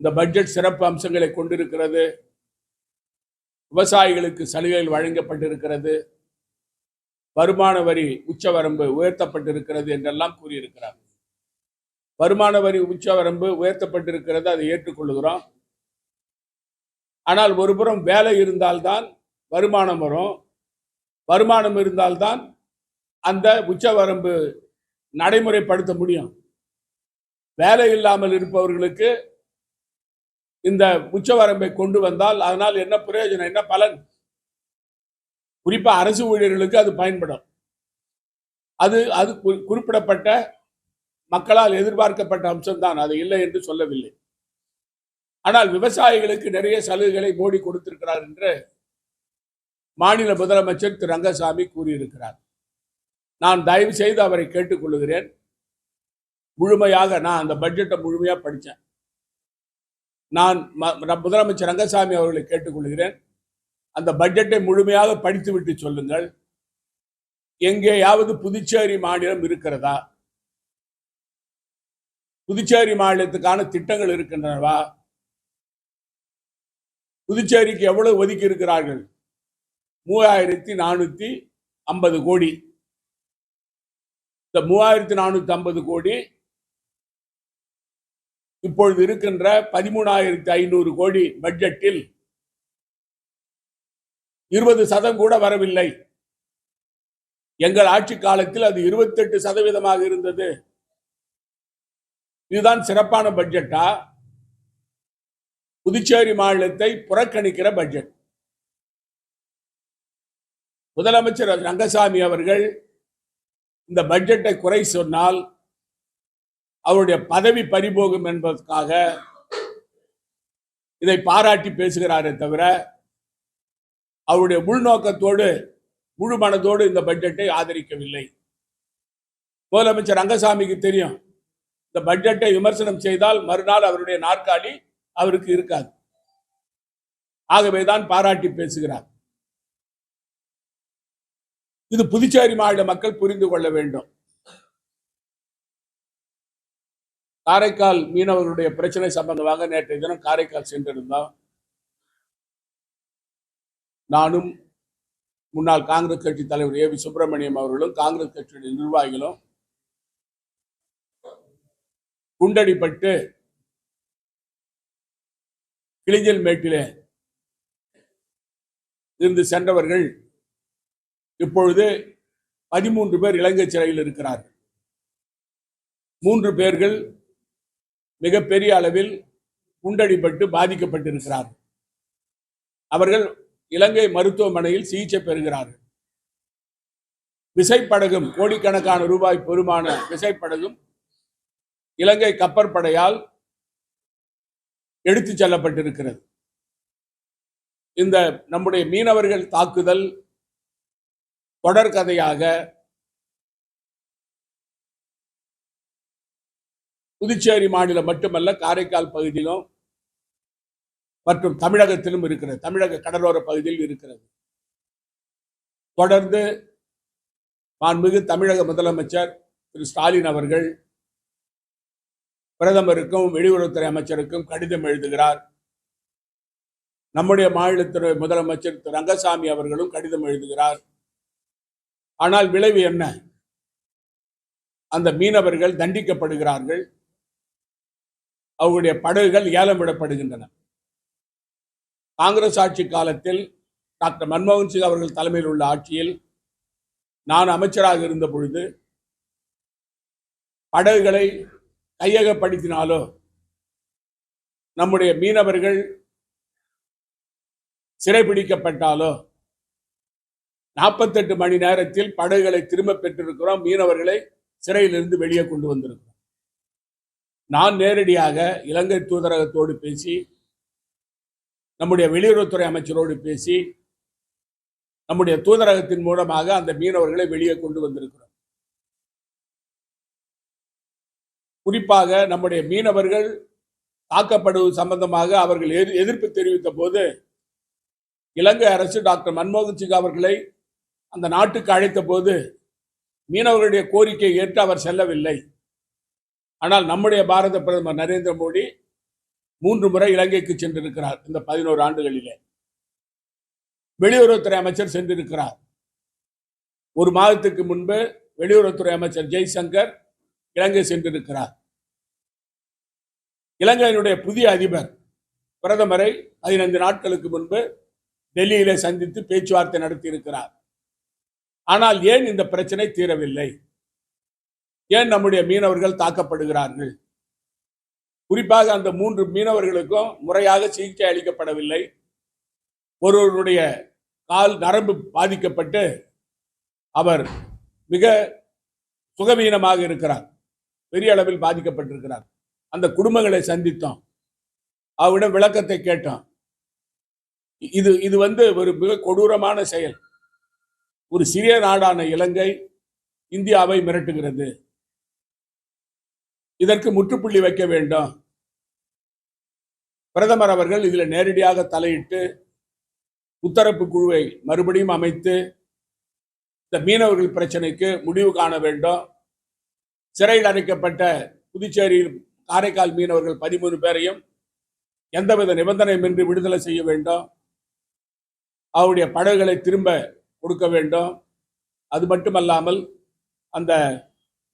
இந்த பட்ஜெட் சிறப்பு அம்சங்களை கொண்டிருக்கிறது. விவசாயிகளுக்கு சலுகைகள் வழங்கப்பட்டிருக்கிறது. வருமான வரி உச்சவரம்பு உயர்த்தப்பட்டிருக்கிறது என்றெல்லாம் கூறியிருக்கிறார் வருமான வரி உச்சவரம்பு உயர்த்தப்பட்டிருக்கிறது அதை ஏற்றுக்கொள்கிறோம் ஆனால் ஒருபுறம் வேலை இருந்தால்தான் வருமானம் வரும். வருமானம் இருந்தால்தான் அந்த உச்சவரம்பு நடைமுறைப்படுத்த முடியும். வேலை இல்லாமல் இருப்பவர்களுக்கு இந்த உச்சவரம்பை கொண்டு வந்தால் அதனால் என்ன பிரயோஜனம் என்ன பலன்? குறிப்பா அரசு ஊழியர்களுக்கு அது பயன்படும். அது அது குறி- குறிப்பிடப்பட்ட மக்களால் எதிர்பார்க்கப்பட்ட அம்சம்தான். அது இல்லை என்று சொல்லவில்லை. ஆனால் விவசாயிகளுக்கு நிறைய சலுகைகளை மோடி கொடுத்திருக்கிறார் என்று மாநில முதலமைச்சர் திரு ரங்கசாமி கூறியிருக்கிறார். நான் தயவு செய்து அவரை கேட்டுக்கொள்கிறேன். முழுமையாக நான் அந்த பட்ஜெட்டை முழுமையாக படித்தேன். நான் முதலமைச்சர் ரங்கசாமி அவர்களை கேட்டுக்கொள்கிறேன். அந்த பட்ஜெட்டை முழுமையாக படித்துவிட்டு சொல்லுங்கள். எங்கேயாவது புதுச்சேரி மாநிலம் இருக்கிறதா? புதுச்சேரி மாநிலத்துக்கான திட்டங்கள் இருக்கின்றனவா? புதுச்சேரிக்கு எவ்வளவு ஒதுக்கி இருக்கிறார்கள்? மூவாயிரத்தி நானூத்தி ஐம்பது கோடி. இந்த மூவாயிரத்தி நானூத்தி ஐம்பது கோடி இப்பொழுது இருக்கின்ற பதிமூணாயிரத்தி ஐநூறு கோடி பட்ஜெட்டில் இருபது சதம் கூட வரவில்லை. எங்கள் ஆட்சி காலத்தில் அது இருபத்தெட்டு சதவீதமாக இருந்தது. இதுதான் சிறப்பான பட்ஜெட்டா? புதுச்சேரி மாநிலத்தை புறக்கணிக்கிற பட்ஜெட். முதலமைச்சர் ரங்கசாமி அவர்கள் இந்த பட்ஜெட்டை குறை சொன்னால் அவருடைய பதவி பறிபோகும் என்பதற்காக இதை பாராட்டி பேசுகிறாரே தவிர அவருடைய உள்நோக்கத்தோடு முழு மனதோடு இந்த பட்ஜெட்டை ஆதரிக்கவில்லை. முதலமைச்சர் ரங்கசாமிக்கு தெரியும் இந்த பட்ஜெட்டை விமர்சனம் செய்தால் மறுநாள் அவருடைய நாற்காலி அவருக்கு இருக்காது. ஆகவேதான் பாராட்டி பேசுகிறார். இது புதுச்சேரி மாநில மக்கள் புரிந்து கொள்ள வேண்டும். காரைக்கால் மீனவர்களுடைய பிரச்சனை சம்பந்தமாக நேற்றைய தினம் காரைக்கால் சென்றிருந்தோம். நானும் முன்னாள் காங்கிரஸ் கட்சி தலைவர் ஏ வி சுப்பிரமணியம் அவர்களும் காங்கிரஸ் கட்சியுடைய நிர்வாகிகளும் குண்டடிப்பட்டு கிளிஞ்சல் மேட்டிலே இருந்து சென்றவர்கள் இப்பொழுது பதிமூன்று பேர் இலங்கை சிறையில் இருக்கிறார்கள். மூன்று பேர்கள் மிகப்பெரிய அளவில் குண்டடிப்பட்டு பாதிக்கப்பட்டிருக்கிறார்கள். அவர்கள் இலங்கை மருத்துவமனையில் சிகிச்சை பெறுகிறார்கள். விசைப்படகும் கோடிக்கணக்கான ரூபாய் பெருமான விசைப்படகும் இலங்கை கப்பற்படையால் எடுத்துச் செல்லப்பட்டிருக்கிறது. இந்த நம்முடைய மீனவர்கள் தாக்குதல் தொடர்கதையாக புதுச்சேரி மாநிலம் மட்டுமல்ல காரைக்கால் பகுதியிலும் மற்றும் தமிழகத்திலும் இருக்கிறது. தமிழக கடலோர பகுதியில் இருக்கிறது. தொடர்ந்து மாண்புமிகு தமிழக முதலமைச்சர் திரு. ஸ்டாலின் அவர்கள் பிரதமருக்கும் வெளியுறவுத்துறை அமைச்சருக்கும் கடிதம் எழுதுகிறார். நம்முடைய மாநிலத்துறை முதலமைச்சர் திரு. ரங்கசாமி அவர்களும் கடிதம் எழுதுகிறார். ஆனால் விளைவு என்ன? அந்த மீனவர்கள் தண்டிக்கப்படுகிறார்கள். அவர்களுடைய படகுகள் ஏலம் விடப்படுகின்றன. காங்கிரஸ் ஆட்சி காலத்தில் டாக்டர் மன்மோகன் சிங் அவர்கள் தலைமையில் உள்ள ஆட்சியில் நான் அமைச்சராக இருந்த பொழுது படகுகளை கையகப்படுத்தினாலோ நம்முடைய மீனவர்கள் சிறைபிடிக்கப்பட்டாலோ நாற்பத்தெட்டு மணி நேரத்தில் படகுகளை திரும்ப பெற்றிருக்கிறோம். மீனவர்களை சிறையிலிருந்து வெளியே கொண்டு வந்திருக்கிறோம். நான் நேரடியாக இலங்கை தூதரகத்தோடு பேசி நம்முடைய வெளியுறவுத்துறை அமைச்சரோடு பேசி நம்முடைய தூதரகத்தின் மூலமாக அந்த மீனவர்களை வெளியே கொண்டு வந்திருக்கிறோம். குறிப்பாக நம்முடைய மீனவர்கள் தாக்கப்படுவது சம்பந்தமாக அவர்கள் எதிர்- எதிர்ப்பு தெரிவித்த போது இலங்கை அரசு டாக்டர் மன்மோகன் சிங் அவர்களை அந்த நாட்டுக்கு அழைத்த போது மீனவர்களுடைய கோரிக்கையை ஏற்று அவர் செல்லவில்லை. ஆனால் நம்முடைய பாரத பிரதமர் நரேந்திர மோடி மூன்று முறை இலங்கைக்கு சென்றிருக்கிறார் இந்த பதினோரு ஆண்டுகளிலே. வெளியுறவுத்துறை அமைச்சர் சென்றிருக்கிறார். ஒரு மாதத்துக்கு முன்பு வெளியுறவுத்துறை அமைச்சர் ஜெய்சங்கர் இலங்கை சென்றிருக்கிறார். இலங்கையினுடைய புதிய அதிபர் பிரதமரை பதினைந்து நாட்களுக்கு முன்பு டெல்லியிலே சந்தித்து பேச்சுவார்த்தை நடத்தியிருக்கிறார். ஆனால் ஏன் இந்த பிரச்சனை தீரவில்லை? ஏன் நம்முடைய மீனவர்கள் தாக்கப்படுகிறார்கள்? குறிப்பாக அந்த மூன்று மீனவர்களுக்கும் முறையாக சிகிச்சை அளிக்கப்படவில்லை. ஒருவருடைய கால் நரம்பு பாதிக்கப்பட்டு அவர் மிக சுகவீனமாக இருக்கிறார். பெரிய அளவில் பாதிக்கப்பட்டிருக்கிறார். அந்த குடும்பங்களை சந்தித்தோம். அவரிடம் விளக்கத்தை கேட்டோம். இது இது வந்து ஒரு மிக கொடூரமான செயல். ஒரு சிறிய நாடான இலங்கை இந்தியாவை மிரட்டுகிறது. இதற்கு முற்றுப்புள்ளி வைக்க வேண்டும். பிரதமர் அவர்கள் இதில் நேரடியாக தலையிட்டு உத்தரப்பு குழுவை மறுபடியும் அமைத்து இந்த மீனவர்கள் பிரச்சனைக்கு முடிவு காண வேண்டும். சிறையில் அடைக்கப்பட்ட புதுச்சேரியில் காரைக்கால் மீனவர்கள் பதிமூணு பேரையும் எந்தவித நிபந்தனையுமின்றி விடுதலை செய்ய வேண்டும். அவருடைய படகுகளை திரும்ப கொடுக்க வேண்டும். அது மட்டுமல்லாமல் அந்த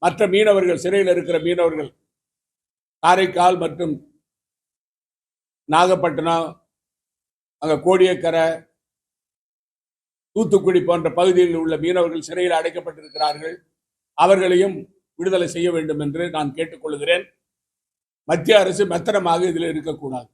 மற்ற மீனவர்கள் சிறையில் இருக்கிற மீனவர்கள் காரைக்கால் மற்றும் நாகப்பட்டினம் அங்கே கோடியக்கரை தூத்துக்குடி போன்ற பகுதிகளில் உள்ள மீனவர்கள் சிறையில் அடைக்கப்பட்டிருக்கிறார்கள். அவர்களையும் விடுதலை செய்ய வேண்டும் என்று நான் கேட்டுக்கொள்கிறேன். மத்திய அரசு மெத்தனமாக இதில் இருக்கக்கூடாது.